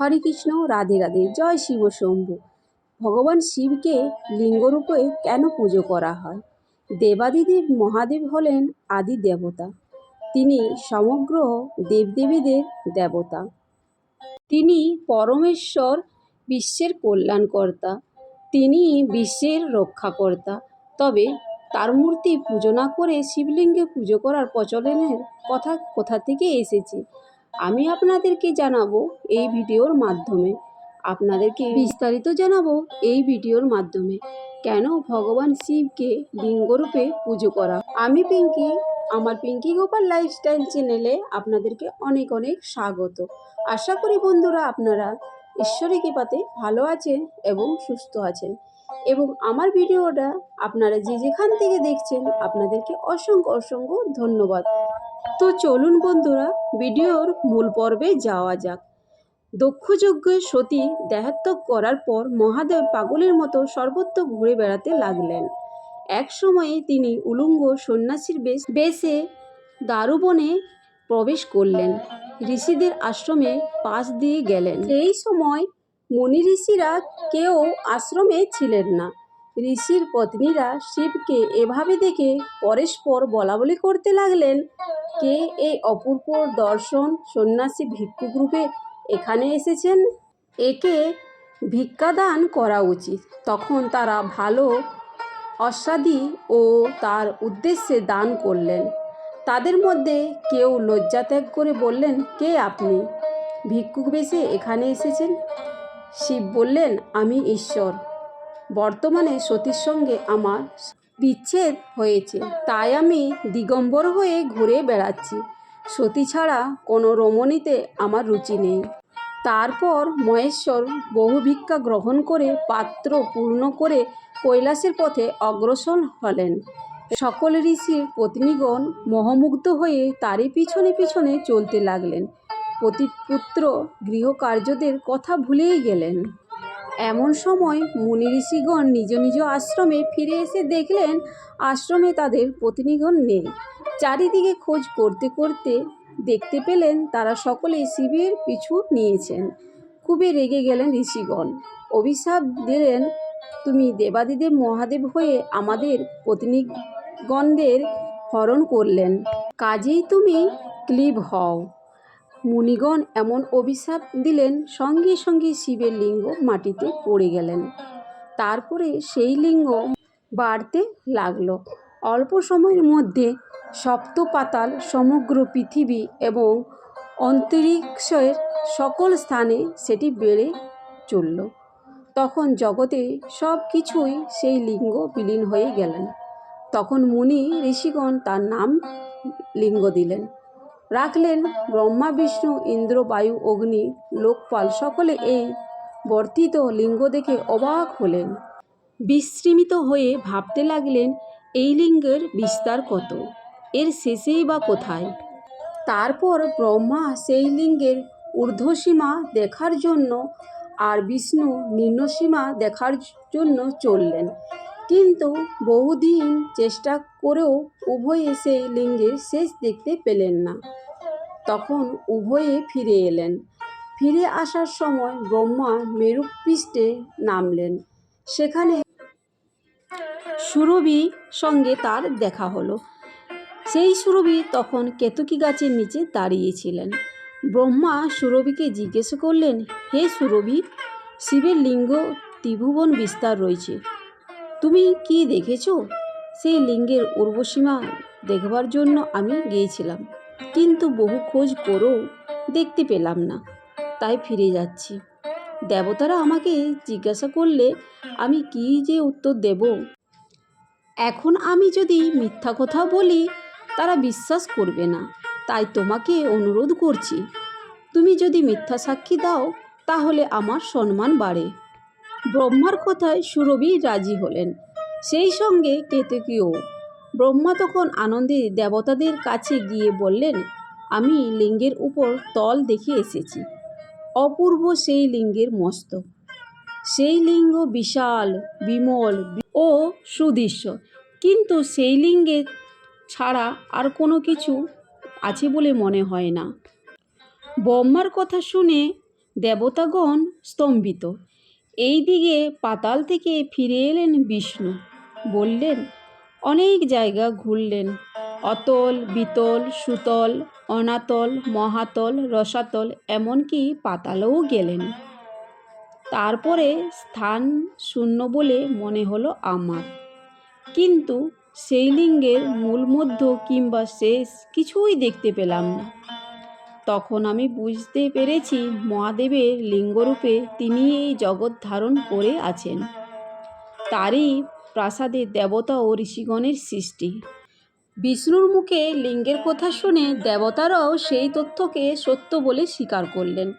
হরে কৃষ্ণ, রাধে রাধে, জয় শিব শম্ভু। ভগবান শিবকে লিঙ্গরূপে কেন পুজো করা হয়? দেবাদিদেব মহাদেব হলেন আদি দেবতা। তিনি সমগ্র দেবদেবীদের দেবতা। তিনি পরমেশ্বর, বিশ্বের কল্যাণকর্তা। তিনি বিশ্বের রক্ষাকর্তা। তবে তার মূর্তি পুজো না করে শিবলিঙ্গে পুজো করার প্রচলনের কথা কোথা থেকে এসেছে? আমি আপনাদেরকে জানাব এই ভিডিওর মাধ্যমে। আপনাদেরকে বিস্তারিত জানাব এই ভিডিওর মাধ্যমে। কেন ভগবান শিবকে লিঙ্গরূপে পুজো করা? আমি পিঙ্কি, আমার পিঙ্কি গোপাল লাইফস্টাইল চ্যানেলে আপনাদেরকে অনেক অনেক স্বাগত। আশা করি বন্ধুরা আপনারা ঈশ্বরী কৃপাতে ভালো আছেন এবং সুস্থ আছেন। এবং আমার ভিডিওটা আপনারা যে যেখান থেকে দেখছেন, আপনাদেরকে অসংখ্য অসংখ্য ধন্যবাদ। তো চলুন বন্ধুরা, ভিডিওর মূল পর্বে যাওয়া যাক। দক্ষযজ্ঞে সতী দেহাত্মক করার পর মহাদেব পাগলের মতো সর্বত্র ঘুরে বেড়াতে লাগলেন। এক সময়ে তিনি উলঙ্গ সন্ন্যাসীর বেশ, বেশে দারুবনে প্রবেশ করলেন। ঋষিদের আশ্রমে পাশ দিয়ে গেলেন। এই সময় মুনি ঋষিরা কেউ আশ্রমে ছিলেন না। ঋষির পত্নীরা শিবকে এভাবে দেখে পরস্পর বলাবলি করতে লাগলেন, কে এই অপূর্ব দর্শন সন্ন্যাসী ভিক্ষুক রূপে এখানে এসেছেন? একে ভিক্ষাদান করা উচিত। তখন তারা ভালো অস্বাদী ও তার উদ্দেশ্যে দান করলেন। তাদের মধ্যে কেউ লজ্জা ত্যাগ করে বললেন, কে আপনি? ভিক্ষুক বেশে এখানে এসেছেন? শিব বললেন, আমি ঈশ্বর। বর্তমানে সতীর সঙ্গে আমার বিচ্ছেদ হয়েছে। তাই আমি দিগম্বর হয়ে ঘুরে বেড়াচ্ছি। সতী ছাড়া কোনো রমণীতে আমার রুচি নেই। তারপর মহেশ্বর বহু ভিক্ষা গ্রহণ করে পাত্র পূর্ণ করে কৈলাসের পথে অগ্রসর হলেন। সকল ঋষির পত্নীগণ মোহমুগ্ধ হয়ে তারই পিছনে পিছনে চলতে লাগলেন। পতিপুত্র গৃহকার্যদের কথা ভুলেই গেলেন। এমন সময় মুনি ঋষিগণ নিজ নিজ আশ্রমে ফিরে এসে দেখলেন আশ্রমে তাদের পত্নীগণ নেই। চারিদিকে খোঁজ করতে করতে দেখতে পেলেন তারা সকলে শিবের পিছু নিয়েছেন। খুবই রেগে গেলেন ঋষিগণ। অভিশাপ দিলেন, তুমি দেবাদিদেব মহাদেব হয়ে আমাদের পত্নীগণদের হরণ করলেন। কাজেই তুমি ক্লিব হও। মুনিগণ এমন অভিশাপ দিলেন, সঙ্গে সঙ্গে শিবের লিঙ্গ মাটিতে পড়ে গেলেন। তারপরে সেই লিঙ্গ বাড়তে লাগল। অল্প সময়ের মধ্যে সপ্ত পাতাল সমগ্র পৃথিবী এবং অন্তরিক্ষের সকল স্থানে সেটি বেড়ে চলল। তখন জগতে সব কিছুই সেই লিঙ্গ বিলীন হয়ে গেলেন। তখন মুনি ঋষিগণ তার নাম লিঙ্গ দিলেন। রাখলেন ব্রহ্মা, বিষ্ণু, ইন্দ্র, বায়ু, অগ্নি, লোকপাল, সকলে এই বর্ধিত লিঙ্গ দেখে অবাক হলেন। বিস্মৃত হয়ে ভাবতে লাগলেন, এই লিঙ্গের বিস্তার কত? এর শেষেই বা কোথায়? তারপর ব্রহ্মা সেই লিঙ্গের ঊর্ধ্বসীমা দেখার জন্য আর বিষ্ণু নিম্নসীমা দেখার জন্য চললেন। কিন্তু বহুদিন চেষ্টা করেও উভয়ে সেই লিঙ্গের শেষ দেখতে পেলেন না। তখন উভয়ে ফিরে এলেন। ফিরে আসার সময় ব্রহ্মা মেরুপৃষ্ঠে নামলেন। সেখানে সুরভি সঙ্গে তার দেখা হলো। সেই সুরভি তখন কেতকী গাছের নিচে দাঁড়িয়েছিলেন। ব্রহ্মা সুরভিকে জিজ্ঞেস করলেন, হে সুরভি, শিবের লিঙ্গ ত্রিভুবন বিস্তার রয়েছে। তুমি কি দেখেছ? সেই লিঙ্গের উর্বসীমা দেখবার জন্য আমি গিয়েছিলাম। কিন্তু বহু খোঁজ করেও দেখতে পেলাম না। তাই ফিরে যাচ্ছি। দেবতারা আমাকে জিজ্ঞাসা করলে আমি কি যে উত্তর দেব? এখন আমি যদি মিথ্যা কথা বলি, তারা বিশ্বাস করবে না। তাই তোমাকে অনুরোধ করছি, তুমি যদি মিথ্যা সাক্ষী দাও, তাহলে আমার সম্মান বাড়ে। ব্রহ্মার কথায় সুরভি রাজি হলেন। সেই সঙ্গে কেতকীয় ব্রহ্মা তখন আনন্দে দেবতাদের কাছে গিয়ে বললেন, আমি লিঙ্গের উপর তল দেখে এসেছি। অপূর্ব সেই লিঙ্গের মস্তক সেই লিঙ্গ বিশাল, বিমল ও সুদৃশ্য। কিন্তু সেই লিঙ্গে ছাড়া আর কোনো কিছু আছে বলে মনে হয় না। ব্রহ্মার কথা শুনে দেবতাগণ স্তম্ভিত। এই দিকে পাতাল থেকে ফিরে এলেন বিষ্ণু। বললেন, অনেক জায়গা ঘুরলেন। অতল, বিতল, সুতল, অনাতল, মহাতল, রসাতল, এমনকি পাতালেও গেলেন। তারপরে স্থান শূন্য বলে মনে হলো আমার। কিন্তু সেই লিঙ্গের মূল মধ্য কিংবা শেষ কিছুই দেখতে পেলাম না। তখন আমি বুঝতে পেরেছি মহাদেবের লিঙ্গরূপে তিনি এই জগৎ ধারণ করে আছেন। তারই প্রাসাদে দেবতা ও ঋষিগণের সৃষ্টি। বিষ্ণুর মুখে লিঙ্গের কথা শুনে দেবতারাও সেই তথ্যকে সত্য বলে স্বীকার করলেন।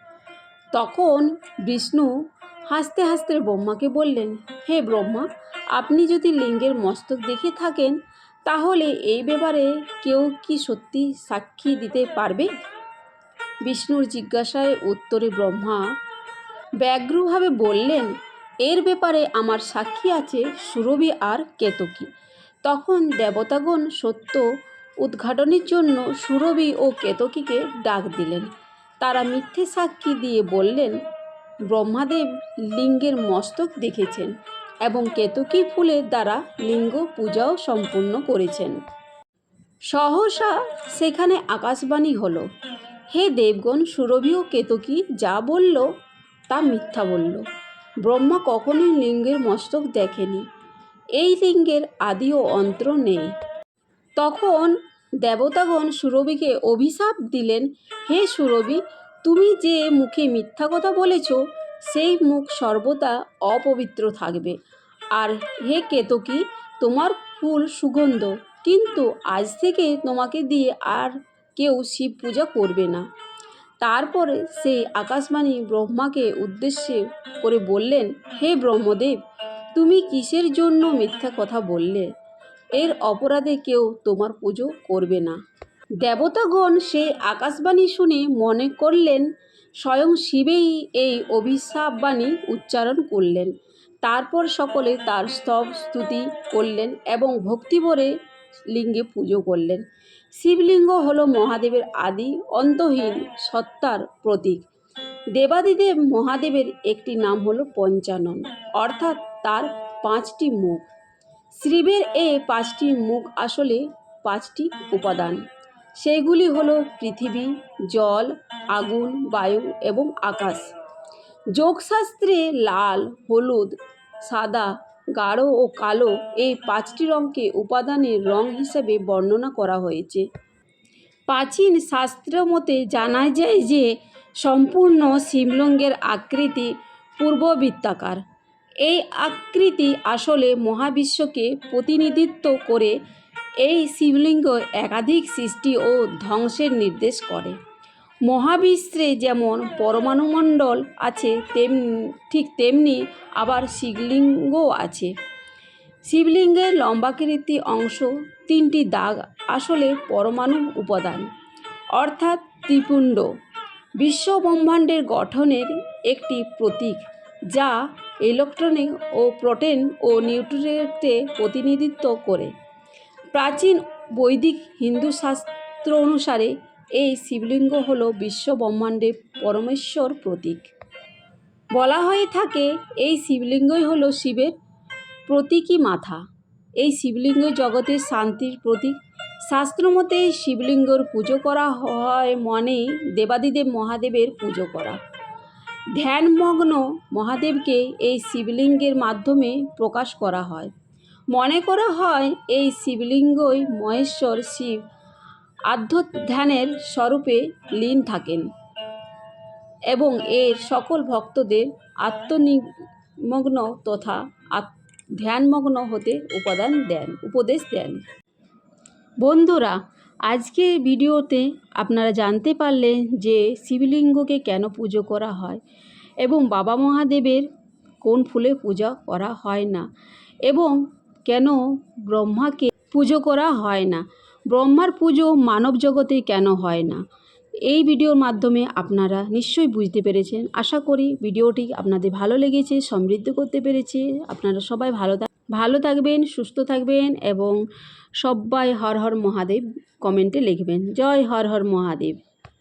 তখন বিষ্ণু হাসতে হাসতে ব্রহ্মাকে বললেন, হে ব্রহ্মা, আপনি যদি লিঙ্গের মস্তক দেখে থাকেন, তাহলে এই ব্যাপারে কেউ কি সত্যি সাক্ষী দিতে পারবে? বিষ্ণুর জিজ্ঞাসায় উত্তরে ব্রহ্মা ব্যগ্রভাবে বললেন, এর ব্যাপারে আমার সাক্ষী আছে সুরভি আর কেতকী। তখন দেবতাগণ সত্য উদ্ঘাটনের জন্য সুরভি ও কেতকীকে ডাক দিলেন। তারা মিথ্যে সাক্ষী দিয়ে বললেন, ব্রহ্মাদেব লিঙ্গের মস্তক দেখেছেন এবং কেতকী ফুলের দ্বারা লিঙ্গ পূজাও সম্পূর্ণ করেছেন। সহসা সেখানে আকাশবাণী হলো। হে দেবগণ, সুরভি ও কেতকী যা বলল তা মিথ্যা বলল। ব্রহ্মা কখনোই লিঙ্গের মস্তক দেখেনি। এই লিঙ্গের আদি ও অন্ত নেই। তখন দেবতাগণ সুরভিকে অভিশাপ দিলেন, হে সুরভি, তুমি যে মুখে মিথ্যা কথা বলেছ, সেই মুখ সর্বদা অপবিত্র থাকবে। আর হে কেতকী, তোমার ফুল সুগন্ধ, কিন্তু আজ থেকে তোমাকে দিয়ে আর কেউ শিব পূজা করবে না। তারপরে সেই আকাশবাণী ব্রহ্মাকে উদ্দেশ্যে করে বললেন, হে ব্রহ্মদেব, তুমি কিসের জন্য মিথ্যা কথা বললে? এর অপরাধে কেউ তোমার পুজো করবে না। দেবতাগণ সেই আকাশবাণী শুনে মনে করলেন, স্বয়ং শিবেই এই অভিশাপবাণী উচ্চারণ করলেন। তারপর সকলে তার স্তব স্তুতি করলেন এবং ভক্তিভরে লিঙ্গে পুজো করলেন। শিবলিঙ্গ হল মহাদেবের আদি অন্তহীন সত্তার প্রতীক। দেবাদিদেব মহাদেবের একটি নাম হলো পঞ্চানন, অর্থাৎ তার পাঁচটি মুখ। শিবের এ পাঁচটি মুখ আসলে পাঁচটি উপাদান। সেগুলি হলো পৃথিবী, জল, আগুন, বায়ু এবং আকাশ। যোগশাস্ত্রে লাল, হলুদ, সাদা গাঢ় ও কালো এই পাঁচটি রঙকে উপাদানের রং হিসেবে বর্ণনা করা হয়েছে। প্রাচীন শাস্ত্র মতে জানা যায় যে সম্পূর্ণ শিবলিঙ্গের আকৃতি পূর্ববৃত্তাকার। এই আকৃতি আসলে মহাবিশ্বকে প্রতিনিধিত্ব করে এই শিবলিঙ্গ একাধিক সৃষ্টি ও ধ্বংসের নির্দেশ করে। মহাবিশ্বে যেমন পরমাণুমণ্ডল আছে তেম ঠিক তেমনি আবার শিবলিঙ্গও আছে। শিবলিঙ্গের লম্বাকৃতি অংশ তিনটি দাগ আসলে পরমাণু উপাদান, অর্থাৎ ত্রিপুণ্ড। বিশ্বব্রহ্মাণ্ডের গঠনের একটি প্রতীক, যা ইলেকট্রনিক ও প্রোটিন ও নিউট্রিয়েন্টে প্রতিনিধিত্ব করে। প্রাচীন বৈদিক হিন্দু শাস্ত্র অনুসারে এই শিবলিঙ্গ হল বিশ্বব্রহ্মাণ্ডের পরমেশ্বর প্রতীক। বলা হয়ে থাকে, এই শিবলিঙ্গই হল শিবের প্রতীকী মাথা। এই শিবলিঙ্গ জগতের শান্তির প্রতীক। শাস্ত্রমতে এই শিবলিঙ্গর পুজো করা হয় মনে দেবাদিদেব মহাদেবের পুজো করা। ধ্যানমগ্ন মহাদেবকে এই শিবলিঙ্গের মাধ্যমে প্রকাশ করা হয়। মনে করা হয়, এই শিবলিঙ্গই মহেশ্বর শিব আধ্য ধ্যানের স্বরূপে লীন থাকেন এবং এর সকল ভক্তদের আত্মনিমগ্ন তথা ধ্যানমগ্ন হতে উপাদান দেন, উপদেশ দেন। বন্ধুরা আজকের ভিডিওতে আপনারা জানতে পারলেন যে শিবলিঙ্গকে কেন পুজো করা হয় এবং বাবা মহাদেবের কোন ফুলে পূজা করা হয় না এবং কেন ব্রহ্মাকে পুজো করা হয় না। ব্রহ্মার পুজো মানব জগতে কেন হয় না? এই ভিডিওর মাধ্যমে আপনারা নিশ্চয়ই বুঝতে পেরেছেন। আশা করি ভিডিওটি আপনাদের ভালো লেগেছে, সমৃদ্ধ করতে পেরেছে। আপনারা সবাই ভালো ভালো থাকবেন, সুস্থ থাকবেন এবং সবাই হর হর মহাদেব কমেন্টে লিখবেন। জয় হর হর মহাদেব।